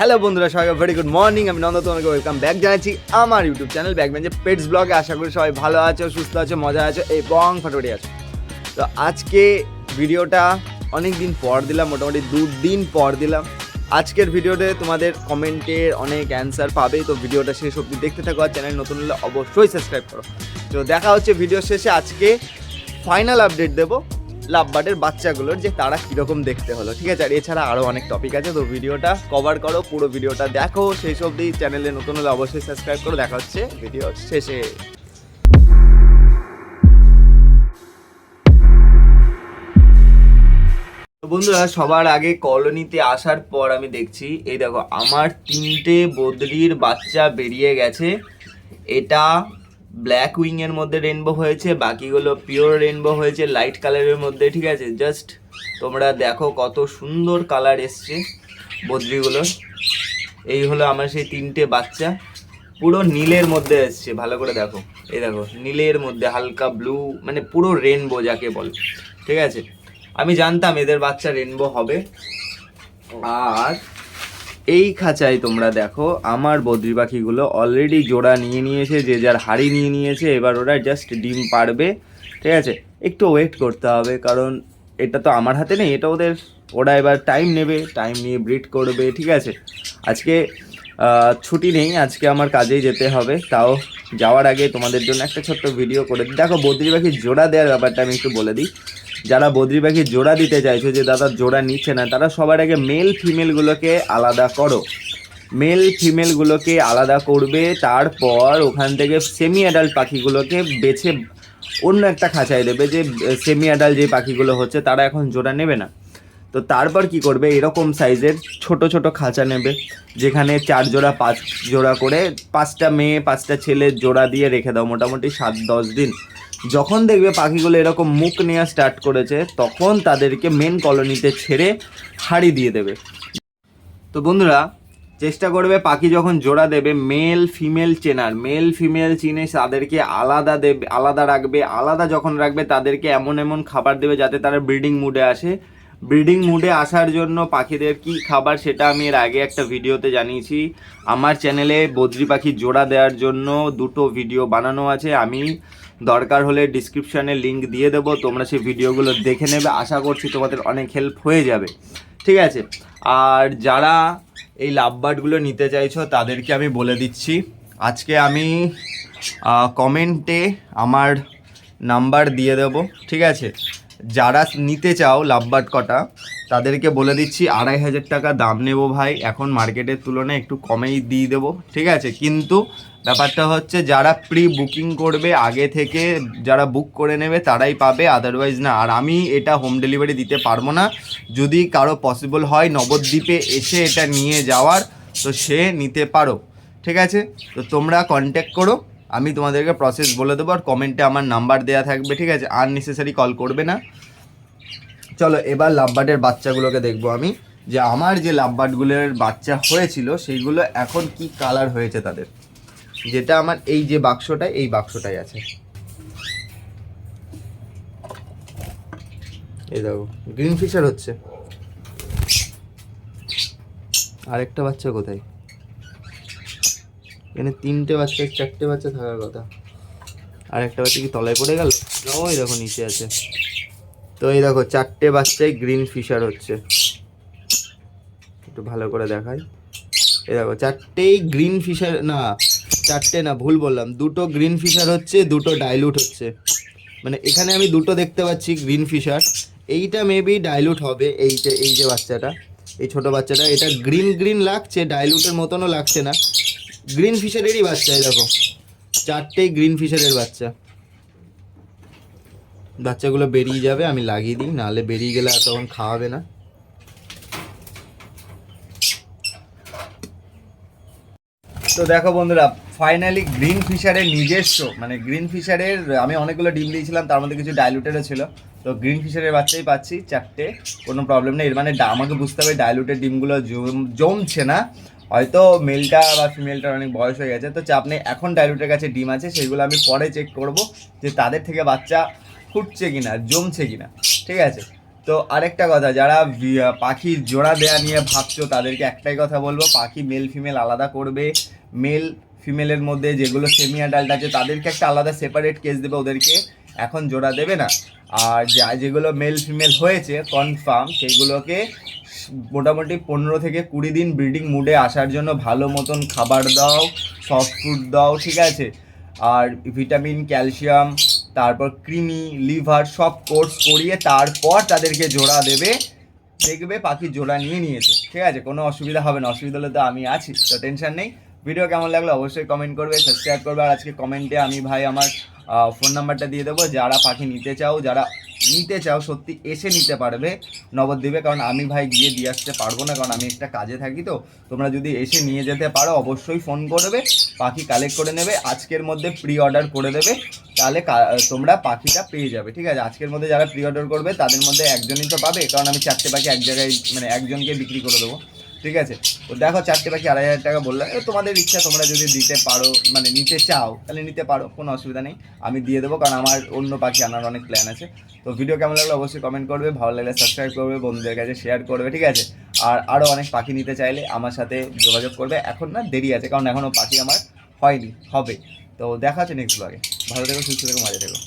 Hello বন্ধুরা, সবাই very good morning আমি নন্দ তোমাকে ওয়েলকাম ব্যাক জানাচ্ছি আমার ইউটিউব চ্যানেল ব্যাকবেঞ্চে পেটস ব্লগে আশা করি সবাই ভালো আছো, সুস্থ আছো মজা আছো এবং ফটোটি আছো। তো আজকে ভিডিওটা অনেক দিন পর দিলাম, মোটামুটি দু দিন পর দিলাম। আজকের ভিডিওতে তোমাদের কমেন্টের অনেক অ্যান্সার পাবে, তো ভিডিওটা শেষ অবধি দেখতে থাকো আর চ্যানেল নতুন হলে অবশ্যই সাবস্ক্রাইব করো। তো দেখা হচ্ছে ভিডিও শেষে, আজকে ফাইনাল আপডেট দেবো। লাভবার্ডের বাচ্চাগুলোর যে তারা কীরকম দেখতে হলো, ঠিক আছে? আর এছাড়া আরও অনেক টপিক আছে, তো ভিডিওটা কভার করো, পুরো ভিডিওটা দেখো। সেই সব দিয়ে চ্যানেলে নতুন হলে অবশ্যই সাবস্ক্রাইব করো, দেখা হচ্ছে ভিডিও শেষে। বন্ধুরা, সবার আগে কলোনিতে আসার পর আমি দেখছি, এই দেখো, আমার তিনটে বদরির বাচ্চা বেরিয়ে গেছে। এটা ব্ল্যাক উইং এর মধ্যে রেনবো হয়েছে, বাকিগুলো পিওর রেনবো হয়েছে লাইট কালারের মধ্যে, ঠিক আছে? জাস্ট তোমরা দেখো কত সুন্দর কালার এসছে বদ্রিগুলোর। এই হলো আমার সেই তিনটে বাচ্চা। পুরো নীলের মধ্যে এসছে, ভালো করে দেখো। এই দেখো, নীলের মধ্যে হালকা ব্লু মানে পুরো রেনবো যাকে বলে, ঠিক আছে? আমি জানতাম এদের বাচ্চা রেনবো হবে। আর এই খাঁচায় তোমরা দেখো, আমার বদ্রি পাখিগুলো অলরেডি জোড়া নিয়ে নিয়েছে, যে যার হাড়ি নিয়ে নিয়েছে, এবার ওরা জাস্ট ডিম পারবে ঠিক আছে? একটু ওয়েট করতে হবে, কারণ এটা তো আমার হাতে নেই, এটা ওদের, ওরা এবার টাইম নেবে টাইম নিয়ে ব্রিড করবে, ঠিক আছে? আজকে ছুটি নেই, আজকে আমার কাজেই যেতে হবে, তাও যাওয়ার আগে তোমাদের জন্য একটা ছোট্ট ভিডিও করে দিই। দেখো, বদ্রি পাখির জোড়া দেওয়ার ব্যাপারটা আমি একটু বলে দিই। যারা বদ্রি পাখি জোড়া দিতে চাইছো, যে দাদা জোড়া নিচ্ছে না, তারা সবার আগে মেল ফিমেলগুলোকে আলাদা করো। মেল ফিমেলগুলোকে আলাদা করবে, তারপর ওখান থেকে সেমি অ্যাডাল্ট পাখিগুলোকে বেছে অন্য একটা খাঁচায় দেবে, যে সেমি অ্যাডাল্ট যে পাখিগুলো হচ্ছে, তারা এখন জোড়া নেবে না। তো তারপর কি করবে? এরকম সাইজের ছোট ছোট খাঁচা নেবে, যেখানে চার জোড়া, পাঁচ জোড়া করে পাঁচটা মেয়ে, পাঁচটা ছেলে জোড়া দিয়ে রেখে দাও, মোটামুটি সাত দশ দিন। যখন দেখবে পাখিগুলো এরকম মুখ নেওয়া স্টার্ট করেছে, তখন তাদেরকে মেন কলোনিতে ছেড়ে হাড়ি দিয়ে দেবে। তো বন্ধুরা, চেষ্টা করবে পাখি যখন জোড়া দেবে মেল ফিমেল চেনার। মেল ফিমেল চিনে তাদেরকে আলাদা দেবে, আলাদা রাখবে, আলাদা যখন রাখবে, তাদেরকে এমন এমন খাবার দেবে যাতে তারা ব্রিডিং মুডে আসে। ব্রিডিং মুডে আসার জন্য পাখিদের কি খাবার সেটা আমি এর আগে একটা ভিডিওতে জানিয়েছি। আমার চ্যানেলে বদ্রি পাখি জোড়া দেওয়ার জন্য দুটো ভিডিও বানানো আছে। আমি দরকার হলে ডিসক্রিপশানে লিঙ্ক দিয়ে দেবো, তোমরা সেই ভিডিওগুলো দেখে নেবে। আশা করছি তোমাদের অনেক হেল্প হয়ে যাবে। ঠিক আছে? আর যারা এই লাভবার্ডগুলো নিতে চাইছো, তাদেরকে আমি বলে দিচ্ছি। আজকে আমি কমেন্টে আমার নাম্বার দিয়ে দেব। ঠিক আছে? যারা নিতে চাও লাভবার্ড কটা, তাদেরকে বলে দিচ্ছি, আড়াই হাজার টাকা দাম নেব ভাই। এখন মার্কেটের তুলনায় একটু কমেই দিয়ে দেবো, ঠিক আছে? কিন্তু ব্যাপারটা হচ্ছে, যারা প্রি বুকিং করবে, আগে থেকে যারা বুক করে নেবে, তারাই পাবে আদারওয়াইজ না। আর আমি এটা হোম ডেলিভারি দিতে পারব না। যদি কারও পসিবল হয়, নবদ্বীপে এসে এটা নিয়ে যাওয়ার, তো সে নিতে পারো, ঠিক আছে? তো তোমরা কন্ট্যাক্ট করো। আমি তোমাদেরকে প্রসেস বলে দেবো আর কমেন্টে আমার নাম্বার দেওয়া থাকবে, ঠিক আছে? আননেসেসারি কল করবে না। চলো, এবার লাভবার্ডের বাচ্চাগুলোকে দেখব আমি। যে আমার যে লাভবার্ডগুলোর বাচ্চা হয়েছিল, সেইগুলো এখন কি কালার হয়েছে তাদের? যেটা আমার এই যে বাক্সটায়, এই বাক্সটাই আছে। এই দেখো গ্রিন ফিশার হচ্ছে। আরেকটা বাচ্চা কোথায়? এখানে তিনটে বাচ্চা, চারটে বাচ্চা থাকার কথা। আর একটা বাচ্চা কি তলায় পড়ে গেল? ওই দেখো, নিচে আছে। তো এই দেখো, চারটে বাচ্চাই গ্রিন ফিশার হচ্ছে। একটু ভালো করে দেখাই। এই দেখো, চারটেই গ্রিন ফিশার, না, চারটে না, ভুল বললাম। দুটো গ্রিন ফিশার হচ্ছে, দুটো ডাইলুট হচ্ছে। মানে এখানে আমি দুটো দেখতে পাচ্ছি, গ্রিন ফিশার। এইটা মেবি ডাইলুট হবে, এই যে এই যে বাচ্চাটা, এই ছোট বাচ্চাটা। এটা গ্রিন গ্রিন লাগছে, ডাইলুটের মতনও লাগছে না। গ্রিন ফিশারেরই বাচ্চা, এই দেখো। চারটেই গ্রিন ফিশারের বাচ্চা। বাচ্চাগুলো বেরিয়ে যাবে, আমি লাগিয়ে দিই, নাহলে বেরিয়ে গেলে আর তখন খাওয়াবে না। তো দেখো বন্ধুরা ফাইনালি গ্রিন ফিশারের নিজস্ব মানে গ্রিন ফিশারের আমি অনেকগুলো ডিম দিয়েছিলাম, তার মধ্যে কিছু ডাইলুটেরও ছিল। তো গ্রিন ফিশারের বাচ্চাই পাচ্ছি, চারটে, কোনো প্রবলেম নেই। এর মানে আমাকে বুঝতে হবে ডাইলুটের ডিমগুলো জম- জমছে না। হয়তো মেলটা বা ফিমেলটার অনেক বয়স হয়ে গেছে, তো চাপ নেই এখন ডাইলুটের কাছে ডিম আছে, সেগুলো আমি পরে চেক করব যে তাদের থেকে বাচ্চা ফুটছে কি কিনা, জমছে কিনা, ঠিক আছে? তো আরেকটা কথা, যারা পাখির জোড়া দেয়া নিয়ে ভাবছ, তাদেরকে একটাই কথা বলব, পাখি মেল ফিমেল আলাদা করবে। মেল ফিমেলের মধ্যে যেগুলো সেমি অ্যাডাল্ট আছে, তাদেরকে একটা আলাদা সেপারেট কেস দেবে, ওদেরকে এখন জোড়া দেবে না। আর যা, যেগুলো মেল ফিমেল হয়েছে কনফার্ম সেইগুলোকে মোটামুটি পনেরো থেকে কুড়ি দিন ব্রিডিং মুডে আসার জন্য ভালো মতন খাবার দাও সফট ফুড দাও, ঠিক আছে? আর ভিটামিন ক্যালসিয়াম তারপর ক্রিমি লিভার সব কোর্স করিয়ে তারপর তাদেরকে জোড়া দেবে, দেখবে পাখি জোড়া নিয়ে নিয়েছে। ঠিক আছে? কোনো অসুবিধা হবে না। অসুবিধা হলে তো আমি আছি, তো টেনশন নেই। ভিডিও কেমন লাগল অবশ্যই কমেন্ট করবে সাবস্ক্রাইব করবে, আর আজকে কমেন্টে আমি ভাই আমার ফোন নাম্বারটা দিয়ে দেবো। যারা পাখি নিতে চাও, যারা নিতে চাও, সত্যি এসে নিতে পারবে নবদ্বীপে। কারণ আমি ভাই গিয়ে দিয়ে আসতে পারব না, কারণ আমি একটা কাজে থাকি তো। তোমরা যদি এসে নিয়ে যেতে পারো, অবশ্যই ফোন করবে, পাখি কালেক্ট করে নেবে, আজকের মধ্যে প্রি অর্ডার করে দেবে, তাহলে তোমরা পাখিটা পেয়ে যাবে, ঠিক আছে? আজকের মধ্যে যারা প্রি অর্ডার করবে, তাদের মধ্যে একজনই তো পাবে, কারণ আমি চারটে পাখি এক জায়গায় মানে একজনকে বিক্রি করে দেবো। ঠিক আছে? তো দেখো চারটে পাখি আড়াই হাজার টাকা বললাম তোমাদের ইচ্ছা, তোমরা যদি দিতে পারো মানে নিতে চাও, তাহলে নিতে পারো, কোনো অসুবিধা নেই। আমি দিয়ে দেবো, কারণ আমার অন্য পাখি আনার অনেক প্ল্যান আছে। তো ভিডিও কেমন লাগল অবশ্যই কমেন্ট করবে, ভালো লাগলে সাবস্ক্রাইব করবে, বন্ধুদের কাছে শেয়ার করবে, ঠিক আছে? আর আরও অনেক পাখি নিতে চাইলে আমার সাথে যোগাযোগ করবে। এখন না, দেরি আছে, কারণ এখনও পাখি আমার হয়নি, হবে। তো দেখা হচ্ছে নেক্সট ব্লগে ভালো থেকো, সুস্থ থেকো মাঝে থেকো।